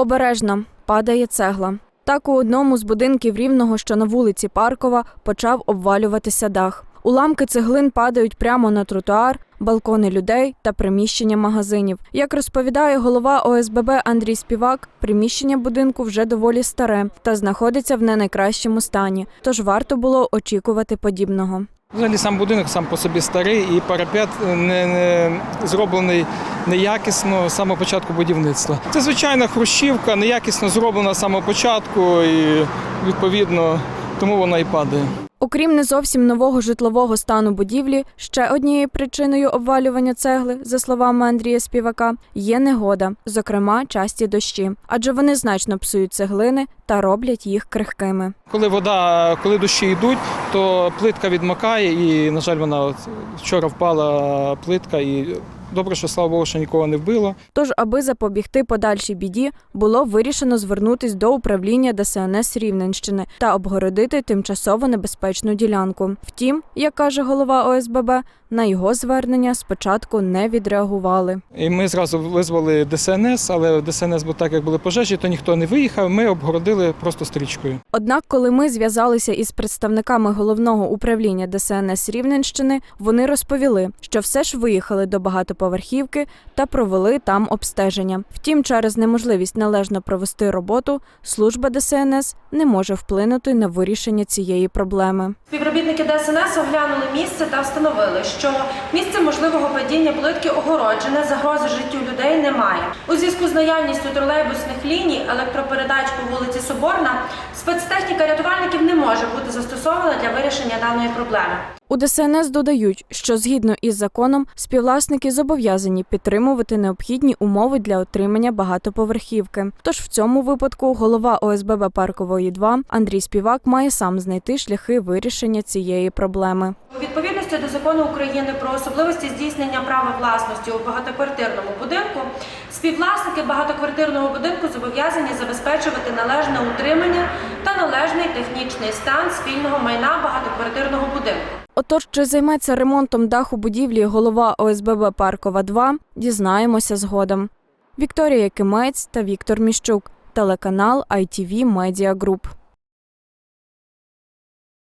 Обережно падає цегла. Так у одному з будинків рівного, що на вулиці Паркова, почав обвалюватися дах. Уламки цеглин падають прямо на тротуар, балкони людей та приміщення магазинів. Як розповідає голова ОСББ Андрій Співак, приміщення будинку вже доволі старе та знаходиться в не найкращому стані, тож варто було очікувати подібного. Взагалі сам будинок сам по собі старий і парапет не, не зроблений неякісно з самого початку будівництва. Це звичайна хрущівка, неякісно зроблена з самого початку і відповідно тому вона і падає. Окрім не зовсім нового житлового стану будівлі, ще однією причиною обвалювання цегли, за словами Андрія Співака, є негода, зокрема часті дощі, адже вони значно псують цеглини та роблять їх крихкими. Коли вода, коли дощі йдуть, то плитка відмокає, і, на жаль, вона вчора впала плитка, і добре, що слава Богу, що нікого не вбило. Тож, аби запобігти подальшій біді, було вирішено звернутись до управління ДСНС Рівненщини та обгородити тимчасово небезпечну ділянку. Втім, як каже голова ОСББ, на його звернення спочатку не відреагували. І ми зразу визвали ДСНС, але ДСНС, бо так як були пожежі, то ніхто не виїхав. Ми обгородили просто стрічкою. Однак, коли ми зв'язалися із представниками головного управління ДСНС Рівненщини, вони розповіли, що все ж виїхали до багатоповерхівки та провели там обстеження. Втім, через неможливість належно провести роботу, служба ДСНС не може вплинути на вирішення цієї проблеми. Співробітники ДСНС оглянули місце та встановили, що місце можливого падіння плитки огороджене, загрози життю людей немає. У зв'язку з наявністю тролейбусних ліній, електропередач по вулиці Соборна, спецтехніка рятувальників не може бути застосована для вирішення даної проблеми. У ДСНС додають, що згідно із законом співвласники зобов'язані підтримувати необхідні умови для отримання багатоповерхівки. Тож в цьому випадку голова ОСББ Паркової 2 Андрій Співак має сам знайти шляхи вирішення цієї проблеми. Відповідності до закону України про особливості здійснення права власності у багатоквартирному будинку, співвласники багатоквартирного будинку зобов'язані забезпечувати належне утримання та належний технічний стан спільного майна багатоквартирного будинку. Отож, чи займеться ремонтом даху будівлі голова ОСББ Паркова 2 дізнаємося згодом. Вікторія Кимець та Віктор Міщук, телеканал ITV Media Group.